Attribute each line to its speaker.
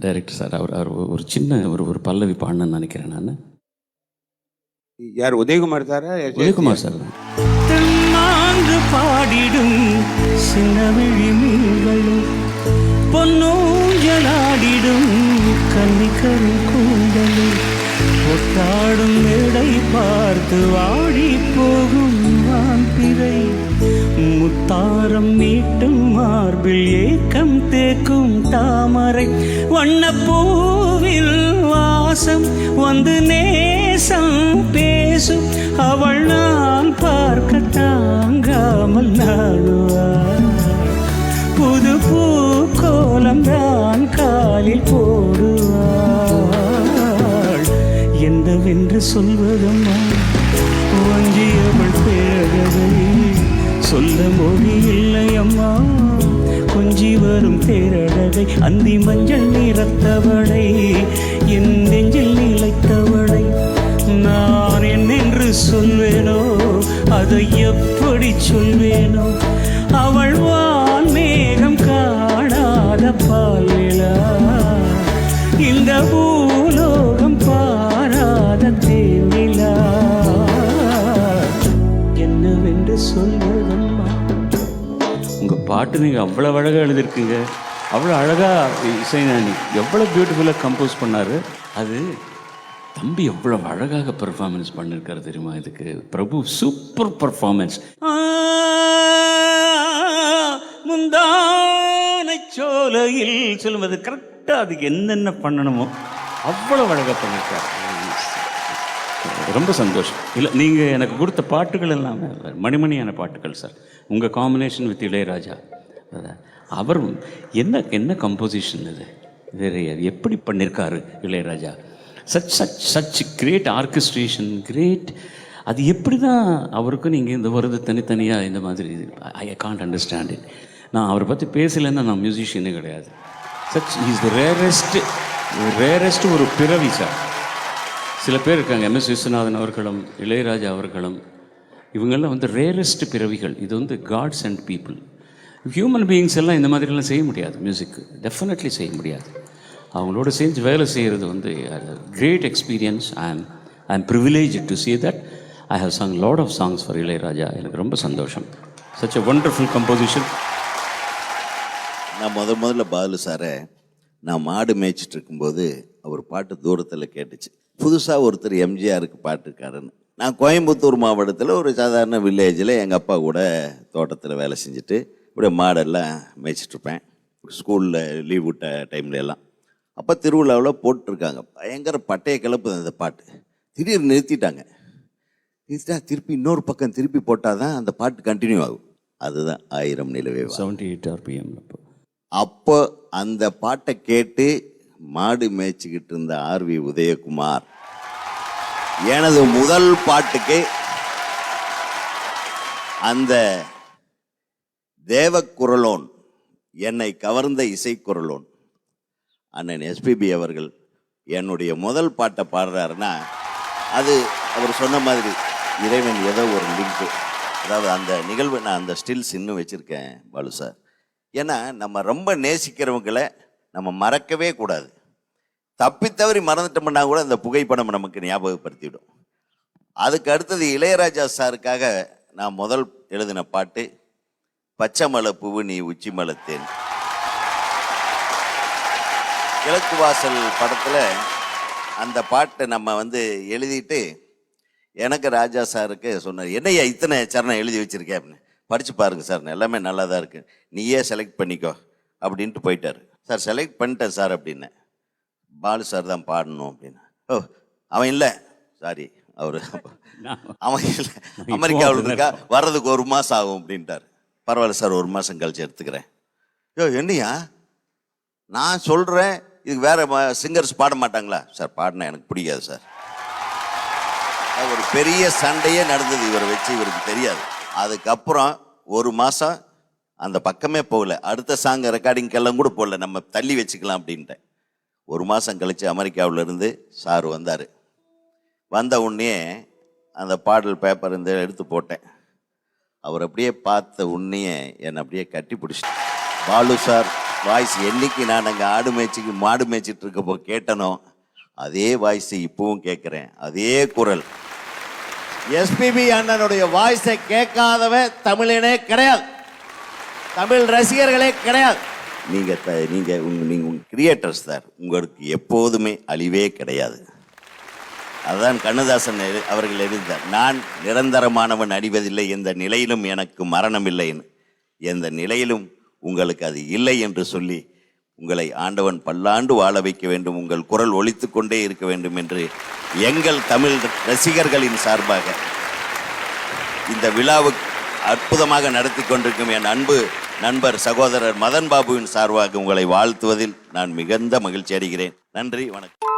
Speaker 1: Director sir அவர் அவர் ஒரு சின்ன ஒரு ஒரு பல்லவி பாடணும்னு நினைக்கிறேன் நான்.
Speaker 2: யார்? உதயகுமார் சாரா
Speaker 1: உதயகுமார் சார் தான்.
Speaker 3: தென்னாங்கு பாடிடும் சின்னவிழி மீன்களும் பொன்னூஞ்சலாடிடும் கன்னிக்கரு கூந்தலும். ஒட்டாடும் மேடை பார்த்து வாடி போகும் தாமரம் நீட்டும் மார்பில் ஏக்கம் தேக்கும் தாமரை. வண்ணப்பூவில் வாசம் வந்து நேசம் பேசும். அவள் நான் பார்க்க தாங்காமல் நாடுவார் புது பூ கோலம் தான் காலில் போடுவாள். என்னவென்று சொல்வதம்மா வஞ்சியவள் பேரகதை சொல்ல மொழி இல்லை அம்மா கொஞ்சி வரும் தேரழகை அந்தி மஞ்சள் நிறத்தவளை என் நெஞ்சில் நிலைத்தவளை. நான் என்னென்று சொல்வேனோ? அதை எப்படி சொல்வேனோ? அவள் வான் மேகம் காணாத பாலிலா இந்த
Speaker 1: ஊர் பாட்டு நீங்கள் அவ்வளோ அழகாக எழுதியிருக்கீங்க. அவ்வளோ அழகாக இசைஞானி எவ்வளோ பியூட்டிஃபுல்லாக கம்போஸ் பண்ணார். அது தம்பி எவ்வளோ அழகாக பெர்ஃபார்மன்ஸ் பண்ணியிருக்காரு தெரியுமா இதுக்கு? பிரபு சூப்பர் பர்ஃபார்மன்ஸ்
Speaker 3: முந்தானை சோலையில் சொல்லும்போது கரெக்டாக அதுக்கு என்னென்ன பண்ணணுமோ
Speaker 1: அவ்வளோ அழகாக பண்ணியிருக்காரு ரொம்ப சந்தோஷம். இல்லை நீங்கள் எனக்கு கொடுத்த பாட்டுகள் எல்லாமே மணிமணியான பாட்டுகள் சார் உங்கள் காம்பினேஷன் வித் இளையராஜா. அதான். அவர் என்ன என்ன கம்போசிஷன் இது? வேறு எப்படி பண்ணியிருக்காரு Ilaiyaraaja? Such such such great orchestration great அது எப்படி தான் அவருக்கும் நீங்கள் இந்த வருது தனித்தனியாக இந்த மாதிரி ஐ காண்ட் அண்டர்ஸ்டாண்ட் இட் நான் அவரை பற்றி பேசலைன்னா நான் மியூசிஷியனே கிடையாது. Such is the rarest rarest ஒரு பிறவி சார் சில பேர் இருக்காங்க. எம்எஸ் விஸ்வநாதன் அவர்களும் இளையராஜா அவர்களும். இவங்கெல்லாம் வந்து ரேரஸ்ட் பிறவிகள். இது வந்து gods and people human beings எல்லாம் இந்த மாதிரிலாம் செய்ய முடியாது மியூசிக்கு டெஃபினெட்லி செய்ய முடியாது. அவங்களோட சேர்ந்து வேலை செய்கிறது வந்து great experience I am I am privilege to see that I have sung lot of songs for Ilaiyaraaja. எனக்கு ரொம்ப சந்தோஷம். சச் எ ஒண்டர்ஃபுல் கம்போசிஷன்
Speaker 4: நான் முத முதல்ல பாலு சாரை நான் மாடு மேய்ச்சிட்டு இருக்கும்போது அவர் பாட்டு தூரத்தில் கேட்டுச்சு. புதுசாக ஒருத்தர் எம்ஜிஆருக்கு பாட்டு இருக்காருன்னு நான் கோயம்புத்தூர் மாவட்டத்தில் ஒரு சாதாரண வில்லேஜில் எங்கள் அப்பா கூட தோட்டத்தில் வேலை செஞ்சுட்டு இப்படியே மாடெல்லாம் மேய்ச்சிட்டு இருப்பேன் ஸ்கூலில் லீவ் விட்ட டைம்ல எல்லாம். அப்போ திருவிழாவில் போட்டிருக்காங்க. பயங்கர பட்டைய கிளப்புது அந்த பாட்டு. திடீர்னு நிறுத்திட்டாங்க. நிறுத்திட்டா திருப்பி இன்னொரு பக்கம் திருப்பி போட்டால் தான் அந்த பாட்டு கண்டினியூ ஆகும். அதுதான் ஆயிரம் நிலவே வா.
Speaker 1: செவன்டி எயிட் ஆர்பிஎம் அப்போ
Speaker 4: அப்போ அந்த பாட்டை கேட்டு மாடு மேய்ச்சிக்கிட்டு இருந்த ஆர்வி உதயகுமார். எனது முதல் பாட்டுக்கு அந்த தேவக்குரலோன் என்னை கவர்ந்த இசைக்குரலோன் அண்ணன் எஸ்பிபி அவர்கள் என்னுடைய முதல் பாட்டை பாடுறாருன்னா அது அவர் சொன்ன மாதிரி இறைவன் ஏதோ ஒரு லிங்க்கு அதாவது அந்த நிகழ்வு நான் அந்த ஸ்டில்ஸ் இன்னும் வச்சுருக்கேன் பாலு சார். ஏன்னா நம்ம ரொம்ப நேசிக்கிறவங்களை நம்ம மறக்கவே கூடாது. தப்பி தவறி மறந்துட்டோம்னா கூட அந்த புகைப்படம் நமக்கு ஞாபகப்படுத்திவிடும். அதுக்கு அடுத்தது இளையராஜா சாருக்காக நான் முதல் எழுதின பாட்டு பச்சை மலை பூவு நீ உச்சி மலத்தேன் கிழக்கு வாசல் படத்தில் அந்த பாட்டை நம்ம வந்து எழுதிட்டு எனக்கு ராஜா சாருக்கு சொன்னார் என்னய்யா இத்தனை சரணம் எழுதி வச்சுருக்கேன் அப்படின்னு. படித்து பாருங்க சார் எல்லாமே நல்லா தான் இருக்குது நீயே செலக்ட் பண்ணிக்கோ. அப்படின்ட்டு போயிட்டார். சார் செலக்ட் பண்ணிட்டேன் சார் அப்படின்னேன் பாலு சார் தான் பாடணும் அப்படின்னு. ஓ அவன் இல்லை. சாரி அவர் அவன் இல்லை. அமெரிக்காவில் இருக்கா வர்றதுக்கு ஒரு மாதம் ஆகும் அப்படின்ட்டார். பரவாயில்ல சார் ஒரு மாதம் கழிச்சு எடுத்துக்கிறேன். யோ என்னையா? நான் சொல்கிறேன் இதுக்கு வேற சிங்கர்ஸ் பாட மாட்டாங்களா? சார் பாடினா எனக்கு பிடிக்காது சார். ஒரு பெரிய சண்டையே நடந்தது. இவரை வச்சு இவருக்கு தெரியாது. அதுக்கப்புறம் ஒரு மாதம் அந்த பக்கமே போகல. அடுத்த சாங் ரெக்கார்டிங்கெல்லாம் கூட போகல. நம்ம தள்ளி வச்சுக்கலாம் அப்படின்ட்டேன். ஒரு மாதம் கழித்து அமெரிக்காவிலேருந்து சார் வந்தார். வந்த உடனே அந்த பாடல் பேப்பர் இருந்து எடுத்து போட்டேன். அவர் அப்படியே பார்த்த உன்னையே என்னை அப்படியே கட்டி பிடிச்சிட்டேன் பாலு சார் வாய்ஸ் என்னைக்கு நான் அங்கே ஆடு மேய்ச்சிக்கு மாடு மேய்ச்சிட்டு இருக்கப்போ கேட்டனோ அதே வாய்ஸ் இப்பவும் கேட்குறேன். அதே குரல். எஸ்பிபி அண்ணனுடைய வாய்ஸை கேட்காதவன் தமிழனே கிடையாது. தமிழ் ரசிகர்களே கிடையாது. நீங்கள் த நீங்கள் உங்கள் நீங்கள் உங்கள் கிரியேட்டர்ஸ் சார் உங்களுக்கு எப்போதுமே அழிவே கிடையாது. அதுதான் கண்ணதாசன் அவர்கள் எழுந்தார் நான் நிரந்தரமானவன் அடிவதில்லை எந்த நிலையிலும் எனக்கு மரணம் இல்லைன்னு எந்த நிலையிலும் உங்களுக்கு அது இல்லை என்று சொல்லி உங்களை ஆண்டவன் பல்லாண்டு வாழ வைக்க வேண்டும் உங்கள் குரல் ஒழித்து கொண்டே இருக்க வேண்டும் என்று எங்கள் தமிழ் ரசிகர்களின் சார்பாக இந்த விழாவுக்கு அற்புதமாக நடத்தி கொண்டிருக்கும் என் அன்பு நண்பர் சகோதரர் மதன் பாபுவின் சார்பாக உங்களை வாழ்த்துவதில் நான் மிகுந்த மகிழ்ச்சி அடைகிறேன். நன்றி வணக்கம்.